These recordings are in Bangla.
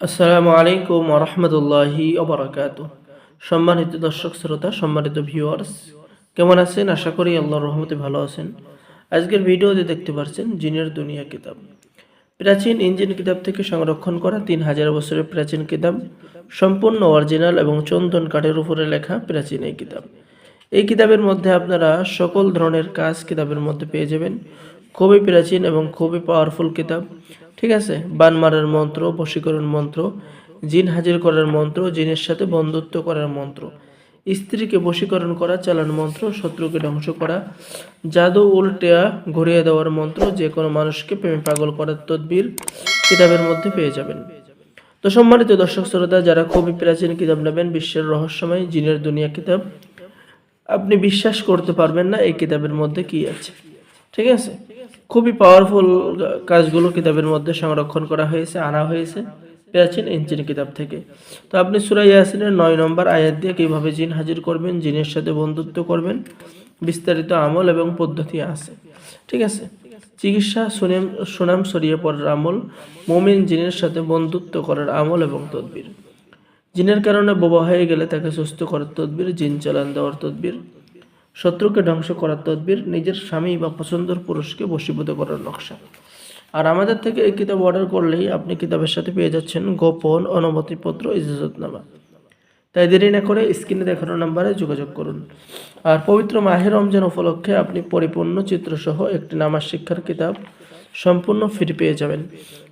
আসসালামু আলাইকুম রহমতুল্লাহি ওবরাকাত। সম্মানিত দর্শক, শ্রোতা, সম্মানিত ভিউয়ার্স কেমন আছেন? আশা করি আল্লাহর রহমতে ভালো আছেন। আজকের ভিডিওতে দেখতে পাচ্ছেন জিনের দুনিয়া কিতাব। প্রাচীন ইঞ্জিন কিতাব থেকে সংরক্ষণ করা তিন হাজার বছরের প্রাচীন কিতাব, সম্পূর্ণ অরিজিনাল এবং চন্দন কাঠের উপরে লেখা প্রাচীন এই কিতাব। এই কিতাবের মধ্যে আপনারা সকল ধরনের কাজ কিতাবের মধ্যে পেয়ে যাবেন। খুবই প্রাচীন এবং খুবই পাওয়ারফুল কিতাব। ঠিক আছে? বান মারার মন্ত্র, বশীকরণ মন্ত্র, জিন হাজির করার মন্ত্র, জিনের সাথে বন্ধুত্ব করার মন্ত্র, স্ত্রীকে বশীকরণ করা, চালান মন্ত্র, শত্রুকে ধ্বংস করা, জাদু উল্টেয়া ঘুরিয়ে দেওয়ার মন্ত্র, যে কোনো মানুষকে প্রেমে পাগল করার তদবির কিতাবের মধ্যে পেয়ে যাবেন। তো সম্মানিত দর্শক শ্রোতা, যারা খুবই প্রাচীন কিতাব নেবেন, বিশ্বের রহস্যময় জিনের দুনিয়া কিতাব, আপনি বিশ্বাস করতে পারবেন না এই কিতাবের মধ্যে কি আছে। ঠিক আছে? খুবই পাওয়ারফুল কাজগুলো কিতাবের মধ্যে সংরক্ষণ করা হয়েছে, আনা হয়েছে প্রাচীন ইঞ্জিন কিতাব থেকে। তো আপনি সুরাই ইয়াসিনের নয় নম্বর আয়াত দিয়ে কীভাবে জিন হাজির করবেন, জিনের সাথে বন্ধুত্ব করবেন, বিস্তারিত আমল এবং পদ্ধতি আছে। ঠিক আছে? চিকিৎসা সুনাম সুনাম ছড়িয়ে পড়ার আমল, মমিন জিনের সাথে বন্ধুত্ব করার আমল এবং তদবির। জিনের কারণে বোবা হয়ে গেলে তাকে সুস্থ করার তদবির, জিন চালান দেওয়ার তদবির। শত্রুকে ধ্বংস করার তদবির নিজের স্বামী বা পছন্দের পুরুষকে বশীভূত করার নকশা। আর আমাদের থেকে এই কিতাব অর্ডার করলেই আপনি কিতাবের সাথে পেয়ে যাচ্ছেন গোপন অনুমতিপত্র ইজাজতনামা। তাই দেরি না করে স্ক্রিনে দেখানো নাম্বারে যোগাযোগ করুন। আর পবিত্র মাহের রমজান উপলক্ষে আপনি পরিপূর্ণ চিত্রসহ একটি নামাজ শিক্ষার কিতাব সম্পূর্ণ ফ্রি পেয়ে যাবেন।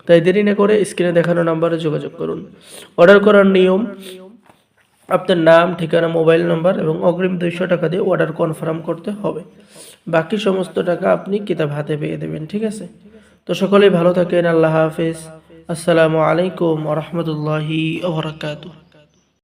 তাই দেরি না করে স্ক্রিনে দেখানো নাম্বারে যোগাযোগ করুন। অর্ডার করার নিয়ম আপনার নাম, ঠিকানা, মোবাইল নাম্বার এবং অগ্রিম দুইশো টাকা দিয়ে অর্ডার কনফার্ম করতে হবে। বাকি সমস্ত টাকা আপনি কিতাব হাতে পেয়ে দেবেন, ঠিক আছে? তো সকলেই ভালো থাকেন, আল্লাহ হাফেজ। আসসালামু আলাইকুম রহমতুল্লাহি ওবরাকাতুহ